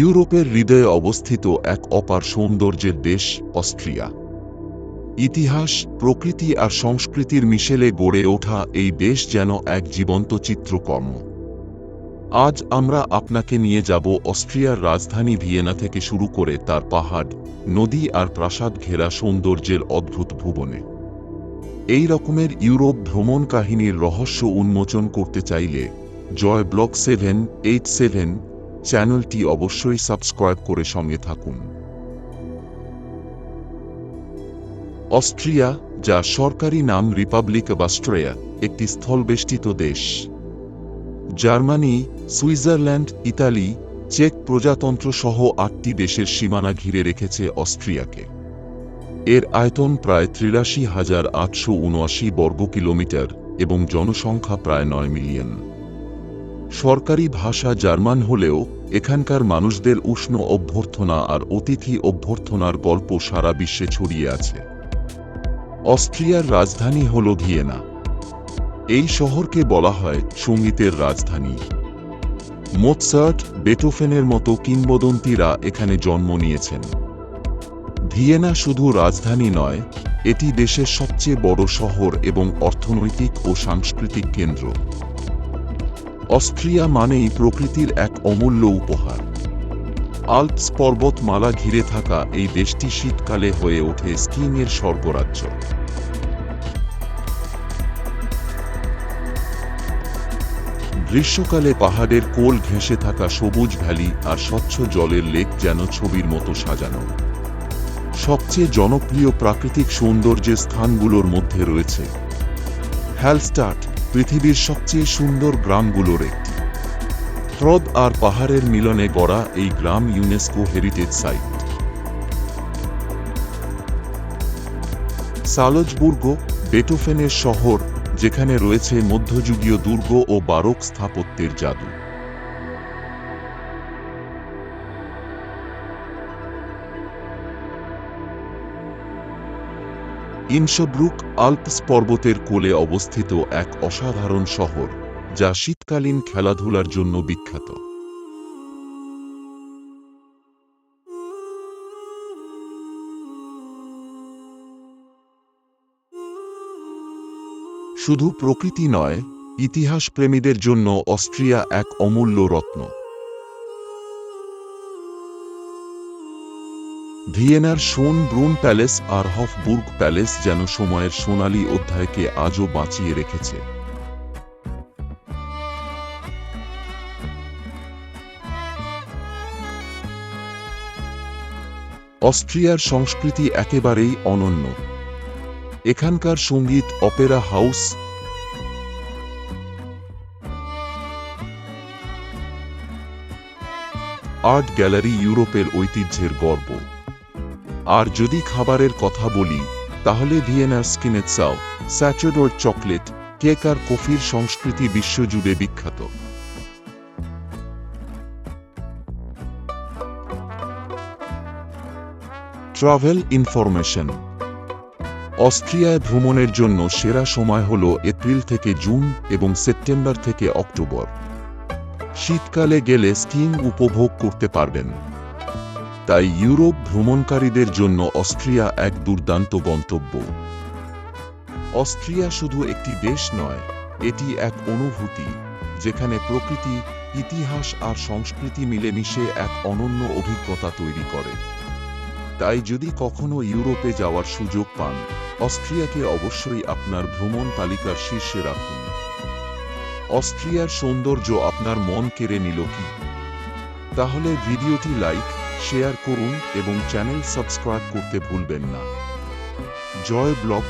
ইউরোপের হৃদয়ে অবস্থিত এক অপার সৌন্দর্যের দেশ অস্ট্রিয়া। ইতিহাস, প্রকৃতি আর সংস্কৃতির মিশেলে গড়ে ওঠা এই দেশ যেন এক জীবন্ত চিত্রকর্ম। আজ আমরা আপনাকে নিয়ে যাব অস্ট্রিয়ার রাজধানী ভিয়েনা থেকে শুরু করে তার পাহাড়, নদী আর প্রাসাদ ঘেরা সৌন্দর্যের অদ্ভুত ভুবনে। এই রকমের ইউরোপ ভ্রমণ কাহিনীর রহস্য উন্মোচন করতে চাইলে, Joy block seven, eight seven চ্যানেলটি অবশ্যই সাবস্ক্রাইব করে সঙ্গে থাকুন। অস্ট্রিয়া, যা সরকারি নাম রিপাবলিক অব অস্ট্রিয়া, একটি স্থলবেষ্টিত দেশ। জার্মানি, সুইজারল্যান্ড, ইতালি, চেক প্রজাতন্ত্র সহ আটটি দেশের সীমানা ঘিরে রেখেছে অস্ট্রিয়াকে। এর আয়তন প্রায় ত্রিরাশি হাজার আটশো উনআশি বর্গ কিলোমিটার এবং জনসংখ্যা প্রায় নয় মিলিয়ন। সরকারি ভাষা জার্মান হলেও এখানকার মানুষদের উষ্ণ অভ্যর্থনা আর অতিথি অভ্যর্থনার গল্প সারা বিশ্বে ছড়িয়ে আছে। অস্ট্রিয়ার রাজধানী হল ভিয়েনা। এই শহরকে বলা হয় সঙ্গীতের রাজধানী। মোৎসার্ট, বেটোফেনের মতো কিংবদন্তিরা এখানে জন্ম নিয়েছেন। ভিয়েনা শুধু রাজধানী নয়, এটি দেশের সবচেয়ে বড় শহর এবং অর্থনৈতিক ও সাংস্কৃতিক কেন্দ্র। অস্ট্রিয়া মানেই প্রকৃতির এক অমূল্য উপহার। আল্পস পর্বতমালা ঘিরে থাকা এই দেশটি শীতকালে হয়ে ওঠে স্কিংয়ের স্বর্গরাজ্য। গ্রীষ্মকালে পাহাড়ের কোল ঘেঁষে থাকা সবুজ ভ্যালি আর স্বচ্ছ জলের লেক যেন ছবির মতো সাজানো। সবচেয়ে জনপ্রিয় প্রাকৃতিক সৌন্দর্যের স্থানগুলোর মধ্যে রয়েছে। হ্যালস্টার্ট পৃথিবীর সবচেয়ে সুন্দর গ্রামগুলোর একটি। হ্রদ আর পাহাড়ের মিলনে গড়া এই গ্রাম ইউনেস্কো হেরিটেজ সাইট। সালজবুর্গ, বেটোফেনের শহর, যেখানে রয়েছে মধ্যযুগীয় দুর্গ ও বারক স্থাপত্যের জাদু। ইনসব্রুক আল্পস পর্বতের কোলে অবস্থিত এক অসাধারণ শহর, যা শীতকালীন খেলাধুলার জন্য বিখ্যাত। শুধু প্রকৃতি নয় ইতিহাস প্রেমীদের জন্য অস্ট্রিয়া এক অমূল্য রত্ন। ভিয়েনার সোন ব্রুন প্যালেস আর হফবুর্গ প্যালেস যেন সময়ের সোনালী অধ্যায়কে আজও বাঁচিয়ে রেখেছে। অস্ট্রিয়ার সংস্কৃতি একেবারেই অনন্য। এখানকার সংগীত, অপেরা হাউস, আর্ট গ্যালারি ইউরোপের ঐতিহ্যের গর্ব। আর যদি খাবারের কথা বলি, তাহলে ভিয়েনার স্কিনেটসাও স্যাচেডোর চকলেট, কেক আর কফির সংস্কৃতি বিশ্বজুড়ে বিখ্যাত। Travel information. অস্ট্রিয়ায় ভ্রমণের জন্য সেরা সময় হল এপ্রিল থেকে জুন এবং সেপ্টেম্বর থেকে অক্টোবর। শীতকালে গেলে স্কিং উপভোগ করতে পারবেন। তাই ইউরোপ ভ্রমণকারীদের জন্য অস্ট্রিয়া এক দুর্দান্ত গন্তব্য। অস্ট্রিয়া শুধু একটি দেশ নয়, এটি এক অনুভূতি, যেখানে প্রকৃতি, ইতিহাস আর সংস্কৃতি মিলেমিশে এক অনন্য অভিজ্ঞতা তৈরি করে। তাই যদি কখনো ইউরোপে যাওয়ার সুযোগ পান, অস্ট্রিয়াকে অবশ্যই আপনার ভ্রমণ তালিকার শীর্ষে রাখুন। অস্ট্রিয়ার সৌন্দর্য আপনার মন কেড়ে নিল কি? তাহলে ভিডিওটি লাইক শেয়ার করুন এবং চ্যানেল সাবস্ক্রাইব করতে ভুলবেন না। জয় ব্লগ